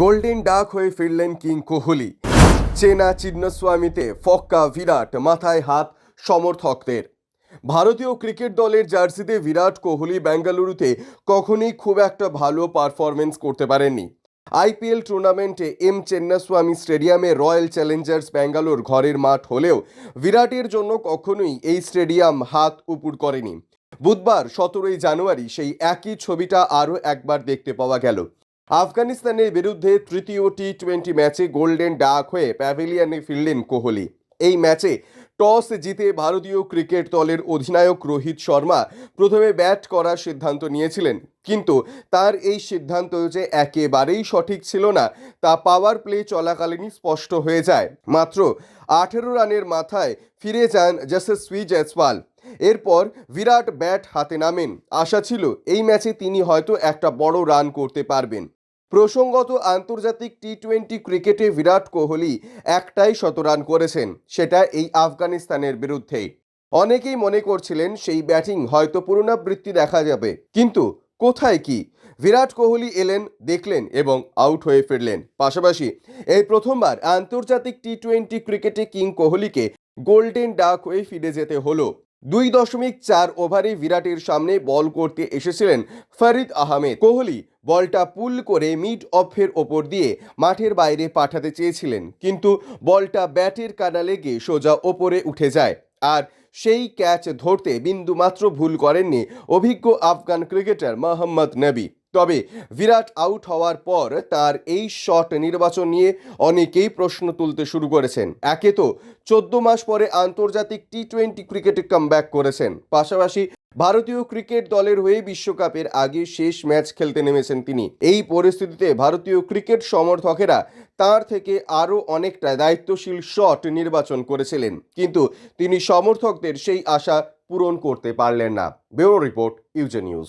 Golden duck হয়ে ফিরলেন king Kohli. চেনা চিহ্নস্বামীতে ফক্কা বিরাট মাথায় হাত সমর্থকদের। ভারতীয় ক্রিকেট দলের জার্সিতে বিরাট কোহলি বেঙ্গালুরুতে কখনোই খুব একটা ভালো পারফরমেন্স করতে পারেননি। আইপিএল টুর্নামেন্টে এম চেন্নাস্বামী স্টেডিয়ামে রয়্যাল চ্যালেঞ্জার্স ব্যাঙ্গালোর ঘরের মাঠ হলেও বিরাটের জন্য কখনোই এই স্টেডিয়াম হাত উপুর করেনি। বুধবার সতেরোই জানুয়ারি সেই একই ছবিটা আরও একবার দেখতে পাওয়া গেল। আফগানিস্তানের বিরুদ্ধে তৃতীয় টি টোয়েন্টি ম্যাচে গোল্ডেন ডাক হয়ে প্যাভিলিয়নে ফিরলেন কোহলি। এই ম্যাচে টস জিতে ভারতীয় ক্রিকেট দলের অধিনায়ক রোহিত শর্মা প্রথমে ব্যাট করার সিদ্ধান্ত নিয়েছিলেন। কিন্তু তার এই সিদ্ধান্ত যে একেবারেই সঠিক ছিল না, তা পাওয়ার প্লে চলাকালীনই স্পষ্ট হয়ে যায়। মাত্র আঠেরো রানের মাথায় ফিরে যান যশস্বী জয়সওয়াল। এরপর বিরাট ব্যাট হাতে নামেন। আশা ছিল এই ম্যাচে তিনি হয়তো একটা বড় রান করতে পারবেন। প্রসঙ্গত আন্তর্জাতিক টি টোয়েন্টি ক্রিকেটে বিরাট কোহলি একটাই শতরান করেছেন, সেটা এই আফগানিস্তানের বিরুদ্ধেই অনেকেই মনে করছিলেন সেই ব্যাটিং হয়তো পুনরাবৃত্তি দেখা যাবে, কিন্তু কোথায় কি? বিরাট কোহলি এলেন, দেখলেন এবং আউট হয়ে ফিরলেন। পাশাপাশি এই প্রথমবার আন্তর্জাতিক টি টোয়েন্টি ক্রিকেটে কিং কোহলিকে গোল্ডেন ডাক হয়ে ফিরে যেতে হলো। দুই দশমিক চার ওভারে বিরাটের সামনে বল করতে এসেছিলেন ফরিদ আহমেদ। কোহলি বলটা পুল করে মিড অফের ওপর দিয়ে মাঠের বাইরে পাঠাতে চেয়েছিলেন। কিন্তু বলটা ব্যাটের কানা লেগে সোজা ওপরে উঠে যায়। আর সেই ক্যাচ ধরতে বিন্দুমাত্র ভুল করেননি অভিজ্ঞ আফগান ক্রিকেটার মোহাম্মদ নবী। তবে বিরাট আউট হওয়ার পর তার এই শট নির্বাচন নিয়ে অনেকেই প্রশ্ন তুলতে শুরু করেছেন। একে তো চোদ্দ মাস পরে আন্তর্জাতিক টি টোয়েন্টি ক্রিকেটে কামব্যাক করেছেন। পাশাপাশি ভারতীয় ক্রিকেট দলের হয়ে বিশ্বকাপের আগে শেষ ম্যাচ খেলতে নেমেছেন তিনি। এই পরিস্থিতিতে ভারতীয় ক্রিকেট সমর্থকেরা তার থেকে আরও অনেকটা দায়িত্বশীল শট নির্বাচন করেছিলেন। কিন্তু তিনি সমর্থকদের সেই আশা পূরণ করতে পারলেন না। Bureau report, UJ news.